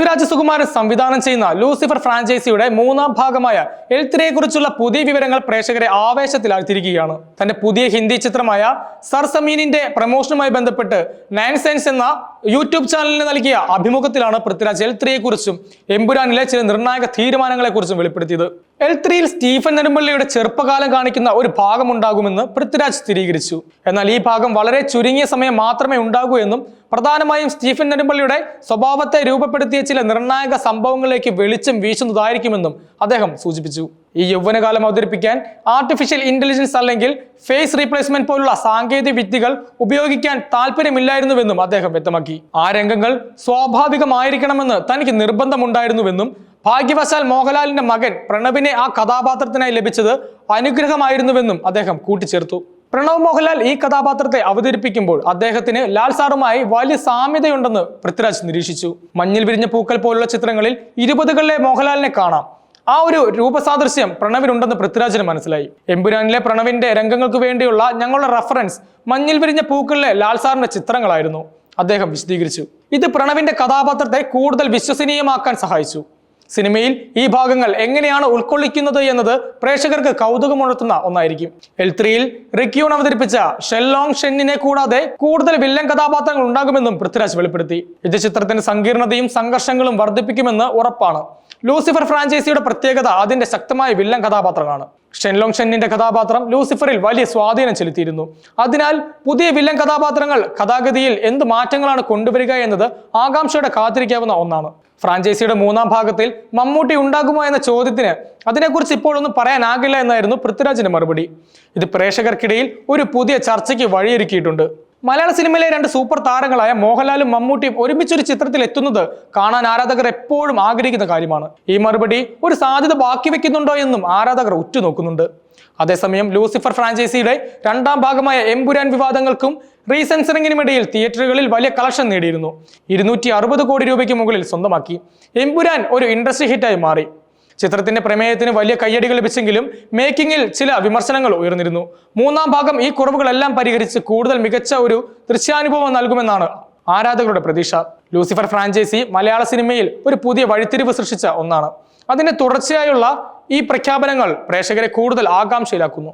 പൃഥ്വിരാജ് സുകുമാരൻ സംവിധാനം ചെയ്യുന്ന ലൂസിഫർ ഫ്രാഞ്ചൈസിയുടെ മൂന്നാം ഭാഗമായ എൽത്തിരയെ കുറിച്ചുള്ള പുതിയ വിവരങ്ങൾ പ്രേക്ഷകരെ ആവേശത്തിലാഴ്ത്തിയിരിക്കുകയാണ്. തന്റെ പുതിയ ഹിന്ദി ചിത്രമായ സർസമീനിന്റെ പ്രമോഷനുമായി ബന്ധപ്പെട്ട് നയൻ സയൻസ് എന്ന യൂട്യൂബ് ചാനലിന് നൽകിയ അഭിമുഖത്തിലാണ് പൃഥ്വിരാജ് എൽത്രിയെ കുറിച്ചും എമ്പുരാനിലെ ചില നിർണായക തീരുമാനങ്ങളെ കുറിച്ചും വെളിപ്പെടുത്തിയത്. എൽ ത്രീയിൽ സ്റ്റീഫൻ നെടുമ്പള്ളിയുടെ ചെറുപ്പകാലം കാണിക്കുന്ന ഒരു ഭാഗം ഉണ്ടാകുമെന്ന് പൃഥ്വിരാജ് സ്ഥിരീകരിച്ചു. എന്നാൽ ഈ ഭാഗം വളരെ ചുരുങ്ങിയ സമയം മാത്രമേ ഉണ്ടാകൂ എന്നും പ്രധാനമായും സ്റ്റീഫൻ നെടുമ്പള്ളിയുടെ സ്വഭാവത്തെ രൂപപ്പെടുത്തിയ ചില നിർണായക സംഭവങ്ങളിലേക്ക് വെളിച്ചം വീശുന്നതായിരിക്കുമെന്നും അദ്ദേഹം സൂചിപ്പിച്ചു. ഈ യൗവനകാലം അവതരിപ്പിക്കാൻ ആർട്ടിഫിഷ്യൽ ഇന്റലിജൻസ് അല്ലെങ്കിൽ ഫേസ് റീപ്ലേസ്മെന്റ് പോലുള്ള സാങ്കേതിക വിദ്യകൾ ഉപയോഗിക്കാൻ താല്പര്യമില്ലായിരുന്നുവെന്നും അദ്ദേഹം വ്യക്തമാക്കി. ആ രംഗങ്ങൾ സ്വാഭാവികമായിരിക്കണമെന്ന് തനിക്ക് നിർബന്ധമുണ്ടായിരുന്നുവെന്നും ഭാഗ്യവശാൽ മോഹൻലാലിന്റെ മകൻ പ്രണവിനെ ആ കഥാപാത്രത്തിനായി ലഭിച്ചത് അനുഗ്രഹമായിരുന്നുവെന്നും അദ്ദേഹം കൂട്ടിച്ചേർത്തു. പ്രണവ് മോഹൻലാൽ ഈ കഥാപാത്രത്തെ അവതരിപ്പിക്കുമ്പോൾ അദ്ദേഹത്തിന് ലാൽ സാറുമായി വലിയ സാമ്യതയുണ്ടെന്ന് പൃഥ്വിരാജ് നിരീക്ഷിച്ചു. മഞ്ഞിൽ വിരിഞ്ഞ പൂക്കൾ പോലുള്ള ചിത്രങ്ങളിൽ ഇരുപതുകളിലെ മോഹൻലാലിനെ കാണാം. ആ ഒരു രൂപസാദൃശ്യം പ്രണവിനുണ്ടെന്ന് പൃഥ്വിരാജിന് മനസ്സിലായി. എമ്പുരാനിലെ പ്രണവിന്റെ രംഗങ്ങൾക്ക് വേണ്ടിയുള്ള ഞങ്ങളുടെ റഫറൻസ് മഞ്ഞിൽ വിരിഞ്ഞ പൂക്കളിലെ ലാൽ സാറിന്റെ ചിത്രങ്ങളായിരുന്നു. അദ്ദേഹം വിശദീകരിച്ചു. ഇത് പ്രണവിന്റെ കഥാപാത്രത്തെ കൂടുതൽ വിശ്വസനീയമാക്കാൻ സഹായിച്ചു. സിനിമയിൽ ഈ ഭാഗങ്ങൾ എങ്ങനെയാണ് ഉൾക്കൊള്ളിക്കുന്നത് എന്നത് പ്രേക്ഷകർക്ക് കൗതുകമുണർത്തുന്ന ഒന്നായിരിക്കും. എൽ ത്രീയിൽ റിക്യൂൺ അവതരിപ്പിച്ച ഷെല്ലോങ് ഷെന്നിനെ കൂടാതെ കൂടുതൽ വില്ലൻ കഥാപാത്രങ്ങൾ ഉണ്ടാകുമെന്നും പൃഥ്വിരാജ് വെളിപ്പെടുത്തി. ഇത് ചിത്രത്തിന്റെ സങ്കീർണതയും സംഘർഷങ്ങളും വർദ്ധിപ്പിക്കുമെന്ന് ഉറപ്പാണ്. ലൂസിഫർ ഫ്രാഞ്ചൈസിയുടെ പ്രത്യേകത അതിന്റെ ശക്തമായ വില്ലൻ കഥാപാത്രമാണ് ഷെൻലോങ് ഷെന്നിന്റെ കഥാപാത്രം ലൂസിഫറിൽ വലിയ സ്വാധീനം ചെലുത്തിയിരുന്നു. അതിനാൽ പുതിയ വില്ലൻ കഥാപാത്രങ്ങൾ കഥാഗതിയിൽ എന്ത് മാറ്റങ്ങളാണ് കൊണ്ടുവരിക എന്നത് ആകാംക്ഷയുടെ കാത്തിരിക്കാവുന്ന ഒന്നാണ്. ഫ്രാഞ്ചൈസിയുടെ മൂന്നാം ഭാഗത്തിൽ മമ്മൂട്ടി ഉണ്ടാകുമോ എന്ന ചോദ്യത്തിന് അതിനെക്കുറിച്ച് ഇപ്പോഴൊന്നും പറയാനാകില്ല എന്നായിരുന്നു പൃഥ്വിരാജിന്റെ മറുപടി. ഇത് പ്രേക്ഷകർക്കിടയിൽ ഒരു പുതിയ ചർച്ചയ്ക്ക് വഴിയൊരുക്കിയിട്ടുണ്ട്. മലയാള സിനിമയിലെ രണ്ട് സൂപ്പർ താരങ്ങളായ മോഹൻലാലും മമ്മൂട്ടിയും ഒരുമിച്ചൊരു ചിത്രത്തിൽ എത്തുന്നത് കാണാൻ ആരാധകർ എപ്പോഴും ആഗ്രഹിക്കുന്ന കാര്യമാണ്. ഈ മറുപടി ഒരു സാധ്യത ബാക്കി വെക്കുന്നുണ്ടോ എന്നും ആരാധകർ ഉറ്റുനോക്കുന്നുണ്ട്. അതേസമയം ലൂസിഫർ ഫ്രാഞ്ചൈസിയുടെ രണ്ടാം ഭാഗമായ എംപുരാൻ വിവാദങ്ങൾക്കും റീസെൻസറിങ്ങിനുമിടയിൽ തിയേറ്ററുകളിൽ വലിയ കളക്ഷൻ നേടിയിരുന്നു. ഇരുന്നൂറ്റി കോടി രൂപയ്ക്ക് മുകളിൽ സ്വന്തമാക്കി. എംപുരാൻ ഒരു ഇൻഡസ്ട്രി ഹിറ്റായി മാറി. ചിത്രത്തിന്റെ പ്രമേയത്തിന് വലിയ കയ്യടികൾ ലഭിച്ചെങ്കിലും മേക്കിങ്ങിൽ ചില വിമർശനങ്ങൾ ഉയർന്നിരുന്നു. മൂന്നാം ഭാഗം ഈ കുറവുകളെല്ലാം പരിഹരിച്ച് കൂടുതൽ മികച്ച ഒരു ദൃശ്യാനുഭവം നൽകുമെന്നാണ് ആരാധകരുടെ പ്രതീക്ഷ. ലൂസിഫർ ഫ്രാഞ്ചൈസി മലയാള സിനിമയിൽ ഒരു പുതിയ വഴിത്തിരിവ് സൃഷ്ടിച്ച ഒന്നാണ്. അതിന്റെ തുടർച്ചയായുള്ള ഈ പ്രഖ്യാപനങ്ങൾ പ്രേക്ഷകരെ കൂടുതൽ ആകാംക്ഷയിലാക്കുന്നു.